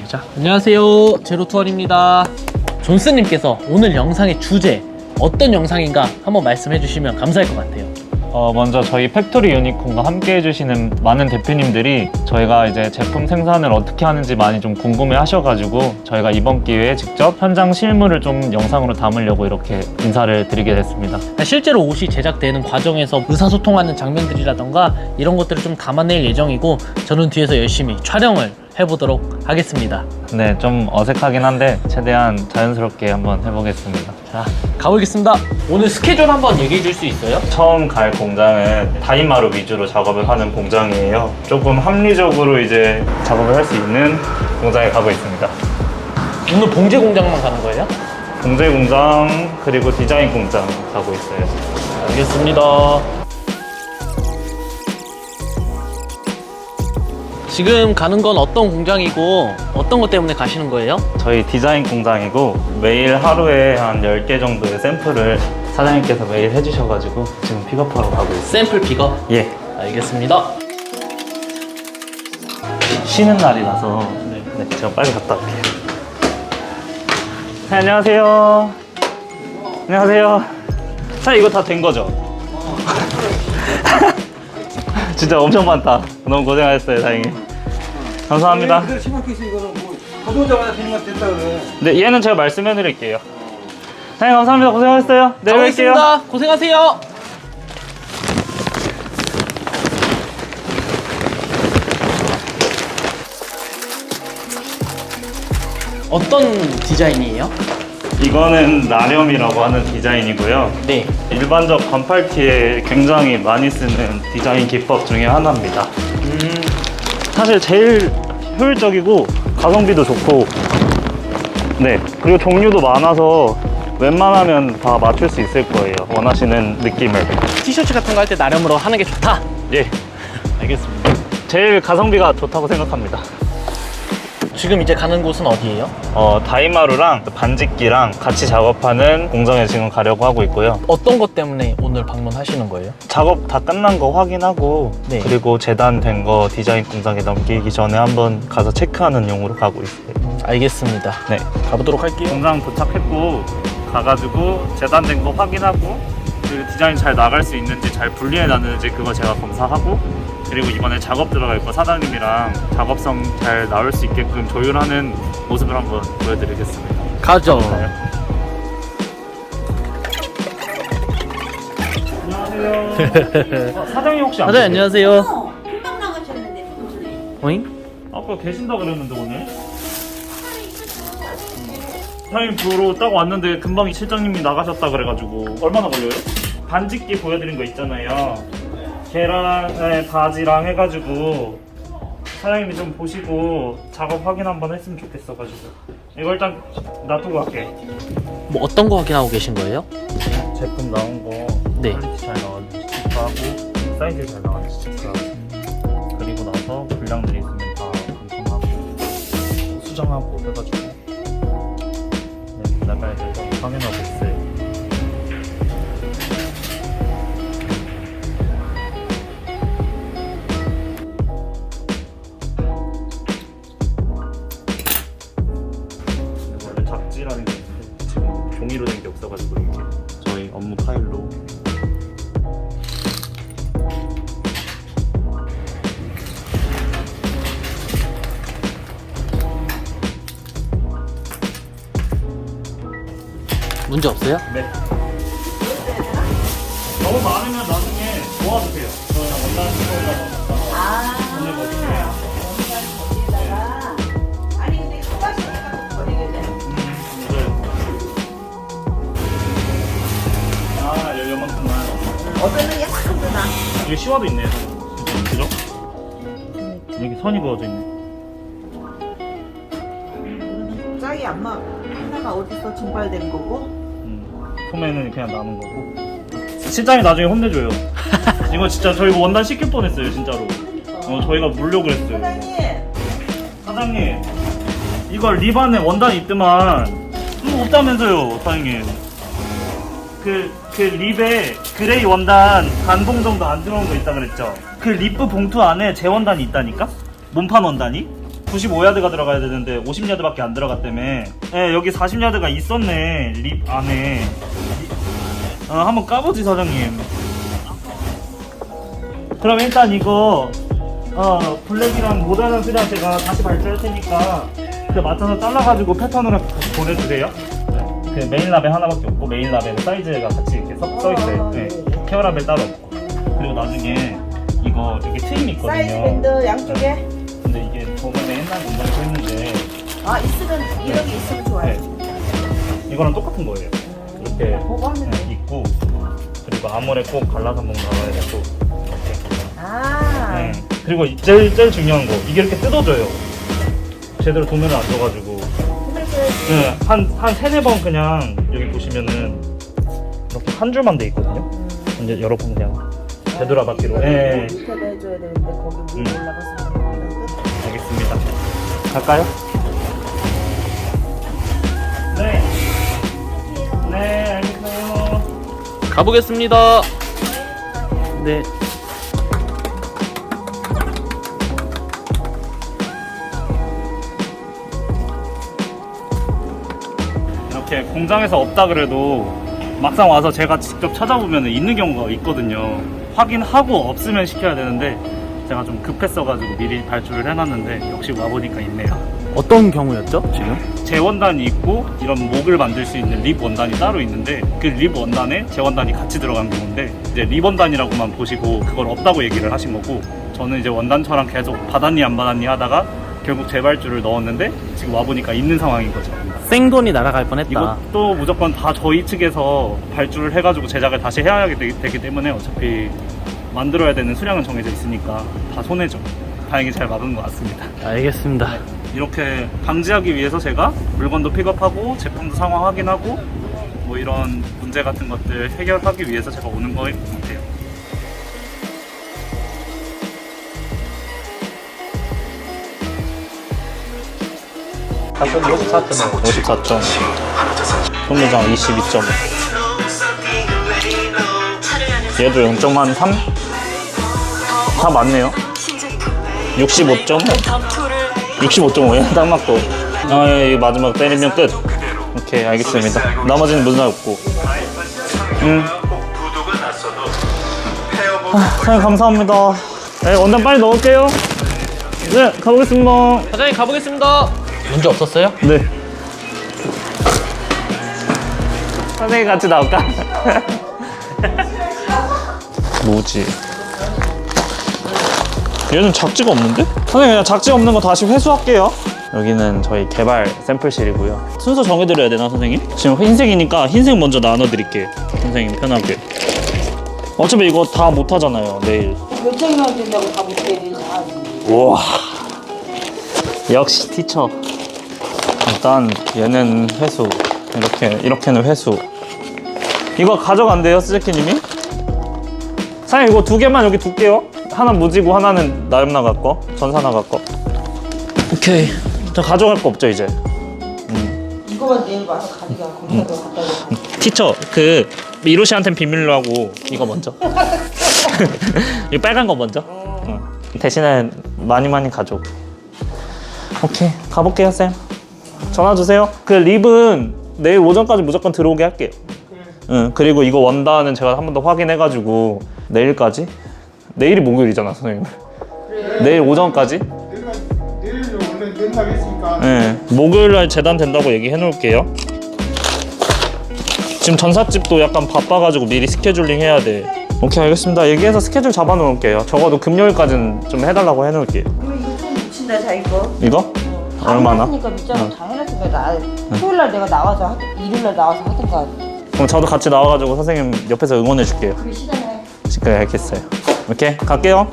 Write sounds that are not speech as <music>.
시작. 안녕하세요. 제로투원입니다. 존스님께서 오늘 영상의 주제 어떤 영상인가 한번 말씀해 주시면 감사할 것 같아요. 어, 먼저 저희 팩토리 유니콘과 함께 해주시는 많은 대표님들이 저희가 이제 제품 생산을 어떻게 하는지 많이 좀 궁금해 하셔가지고 저희가 이번 기회에 직접 현장 실물을 좀 영상으로 담으려고 이렇게 인사를 드리게 됐습니다. 실제로 옷이 제작되는 과정에서 의사소통하는 장면들이라던가 이런 것들을 좀 담아낼 예정이고 저는 뒤에서 열심히 촬영을 해보도록 하겠습니다. 네, 좀 어색하긴 한데 최대한 자연스럽게 한번 해보겠습니다. 자, 가보겠습니다. 오늘 스케줄 한번 얘기해 줄 수 있어요? 처음 갈 공장은 다이마루 위주로 작업을 하는 공장이에요. 조금 합리적으로 이제 작업을 할 수 있는 공장에 가고 있습니다. 오늘 봉제 공장만 가는 거예요? 공제 공장 그리고 디자인 공장 가고 있어요. 알겠습니다. 지금 가는 건 어떤 공장이고 어떤 것 때문에 가시는 거예요? 저희 디자인 공장이고 매일 하루에 한 10개 정도의 샘플을 사장님께서 매일 해주셔가지고 지금 픽업하러 가고 있어요. 샘플 픽업. 예. 알겠습니다. 쉬는 날이라서 네. 네, 제가 빨리 갔다 올게요. 네, 안녕하세요. 안녕하세요. 사 이거 다 된 거죠? <laughs> 진짜 엄청 많다. 너무 고생하셨어요, 다행히. 감사합니다. 그대로 심각해 있어 이거는 뭐 가져오자마자 되는 거 됐다 그래. 네, 얘는 제가 말씀해 드릴게요. 사장님 감사합니다. 고생하셨어요. 내려갈게요. 가보겠습니다. 고생하세요. 어떤 디자인이에요? 이거는 나렴이라고 하는 디자인이고요. 네. 일반적 반팔 티에 굉장히 많이 쓰는 디자인 기법 중에 하나입니다. 음, 사실 제일 효율적이고 가성비도 좋고 네 그리고 종류도 많아서 웬만하면 다 맞출 수 있을 거예요 원하시는 느낌을 티셔츠 같은 거 할 때 나름으로 하는 게 좋다. 예 <laughs> 알겠습니다. 제일 가성비가 좋다고 생각합니다 지금 이제 가는 곳은 어디예요? 어 다이마루랑 반직기랑 같이 작업하는 공장에 지금 가려고 하고 있고요 어떤 것 때문에 오늘 방문하시는 거예요? 작업 다 끝난 거 확인하고 네. 그리고 재단된 거 디자인 공장에 넘기기 전에 한번 가서 체크하는 용으로 가고 있어요 알겠습니다. 네 가보도록 할게요. 공장 도착했고 가가지고 재단된 거 확인하고 그리고 디자인 잘 나갈 수 있는지 잘 분리해 놨는지 그거 제가 검사하고 그리고 이번에 작업 들어갈 거 사장님이랑 작업성 잘 나올 수 있게끔 조율하는 모습을 한번 보여드리겠습니다. 가죠. 안녕하세요. 어, 사장님 혹시 안 사장님 계세요? 안녕하세요. 어, 금방 나가셨는데 무슨 오잉? 아까 계신다 그랬는데 오늘. 사장님 보러 딱 왔는데 금방 실장님이 나가셨다 그래가지고 얼마나 걸려요? 반직기 보여드린 거 있잖아요. 계란에 바지랑 해가지고 사장님이 좀 보시고 작업 확인 한번 했으면 좋겠어가지고 이거 일단 놔두고 갈게. 뭐 어떤 거 확인하고 계신 거예요? 제품 나온 거 네. 퀄리티 잘 나왔는지 체크하고 사이즈 잘 나왔는지 체크하고 그리고 나서 불량들이 있으면 다 검토하고 수정하고 해가지고 네, 있어요. 근데 원래 잡지라는 게 있는데 지금 종이로 된 게 없어가지고 이렇게 저희 업무 파일로 문제 없어요? 네. 너무 많으면 나중에 모아주세요. 저희랑 원단 쓰거나 아, 보내거든요. 거기다가 아니 근데 소화시니까 또 버리게 돼. 아, 요만큼만. 어제는 약간 누나. 여기 시화도 있네요. 그죠? 여기 선이 그어져 있네. 짝이 안 나. 하나가 어디서 증발된 거고? 음, 소매는 그냥 남은 거고. 실장이 나중에 혼내줘요. <laughs> 이거 진짜 저희 원단 시킬 뻔했어요, 진짜로. 어, 저희가 물려고 그랬어요. 사장님, 사장님, 이걸 립안에 원단이 있더만 뭐 없다면서요, 사장님. 그, 그 립에 그레이 원단 반봉 정도 안 들어온 거 있다 그랬죠? 그 립브 봉투 안에 제 원단이 있다니까? 몸판 원단이? 95야드가 들어가야 되는데 50야드밖에 안 들어갔다며. 예, 여기 40야드가 있었네. 립 안에. 어, 한번 까보지 사장님. 그럼 일단 이거 어 블랙이랑 모던한 수량 제가 다시 발주할 테니까 그 맞춰서 잘라가지고 패턴으로 다시 보내주세요. 네. 그 메인 라벨 하나밖에 없고 메인 라벨은 사이즈가 같이 이렇게 써, 써 있어요. 네. 케어 라벨 따로 없고 그리고 나중에 이거 여기 트임 있거든요. 사이즈 밴드 양쪽에 근데 이게 저번에 옛날 공장에서 했는데 아 있으면 이런 게 있으면 좋아요. 네. 이거랑 똑같은 거예요. 이렇게 하면 네, 있고 그리고 아무래 꼭 갈라서 한번 가봐야 되고 이렇게. 아 네. 그리고 제일 제일 중요한 거 이게 이렇게 뜯어져요. 제대로 도면을 안 줘가지고 그러면 네, 한한 세네 번 그냥 여기 보시면은 이렇게 한 줄만 돼 있거든요. 이제 여러 번 그냥 되돌아받기로. 네, 밑에 내줘야 되는데 거기 음. 물 올라가서 알겠습니다. 갈까요? 네. 네, 알겠어요. 가보겠습니다. 네. 이렇게 공장에서 없다 그래도 막상 와서 제가 직접 찾아보면 있는 경우가 있거든요. 확인하고 없으면 시켜야 되는데 제가 좀 급했어가지고 미리 발주를 해놨는데 역시 와보니까 있네요. 어떤 경우였죠, 지금? 재원단이 있고 이런 목을 만들 수 있는 립 원단이 따로 있는데 그 립 원단에 재원단이 같이 들어간 경우인데 이제 립 원단이라고만 보시고 그걸 없다고 얘기를 하신 거고 저는 이제 원단처랑 계속 받았니 안 받았니 하다가 결국 재발주를 넣었는데 지금 와보니까 있는 상황인 거죠. 생돈이 날아갈 뻔했다. 이것도 무조건 다 저희 측에서 발주를 해가지고 제작을 다시 해야 되기 때문에 어차피 만들어야 되는 수량은 정해져 있으니까 다 손해죠. 다행히 잘 막은 것 같습니다. 알겠습니다. 이렇게 방지하기 위해서 제가 물건도 픽업하고 제품도 상황 확인하고 뭐 이런 문제 같은 것들 해결하기 위해서 제가 오는 거인 것 같아요. 가격 54점, 54점, 손무장 22점. 얘도 0.3? 다 맞네요. 65점? 65.5에 <laughs> 딱 맞고 아, 예, 예, 마지막 때리면 끝 오케이 알겠습니다 나머지는 문제 없고 음. 아, 사장님 감사합니다 네, 원단 빨리 넣을게요 네 가보겠습니다 사장님 가보겠습니다. 문제 없었어요? 네 <laughs> 선생님 같이 나올까? <laughs> 뭐지? 얘는 작지가 없는데? 선생님 그냥 작지 없는 거 다시 회수할게요. 여기는 저희 개발 샘플실이고요. 순서 정해드려야 되나 선생님? 지금 흰색이니까 흰색 먼저 나눠드릴게요. 선생님 편하게. 어차피 이거 다 못하잖아요 내일. 몇 장이나 된다고 다 못해 다. 우와. 역시 티처. 일단 얘는 회수. 이렇게 이렇게는 회수. 이거 가져간대요 스제키님이 사장님 이거 두 개만 여기 둘게요. 하나 무지고 하나는 나염 나갈 거 전사 나갈 거 오케이. 저 가져갈 거 없죠 이제. 이거만 내일 와서 가져가. 거기다 도 갖다 줘. 티처 그 미로시한테는 비밀로 하고 이거 먼저. <laughs> 이 빨간 거 먼저. 응. 대신에 많이 많이 가져 오케이. 가볼게요 쌤. 전화 주세요. 그 립은 내일 오전까지 무조건 들어오게 할게요. 응. 그리고 이거 원단은 제가 한 번 더 확인해가지고 내일까지 내일이 목요일이잖아 선생님 내일 오전까지 내일 내일 원래 된다고 했으니까 네, 목요일 날 재단 된다고 얘기해 놓을게요. 지금 전삿집도 약간 바빠가지고 미리 스케줄링 해야 돼. 오케이 알겠습니다. 얘기해서 스케줄 잡아 놓을게요. 적어도 금요일까지는 좀 해달라고 해 놓을게요. 그러면 이거 좀 묻힌다 자기 거. 이거? 얼마나? 그러니까 밑장을 다 해놨으면 나 토요일 날 내가 나와서 하, 일요일 날 나와서 하든가. 그럼 저도 같이 나와가지고 선생님 옆에서 응원해 줄게요. 그게 시간 에. 그래 알겠어요. 오케이 갈게요.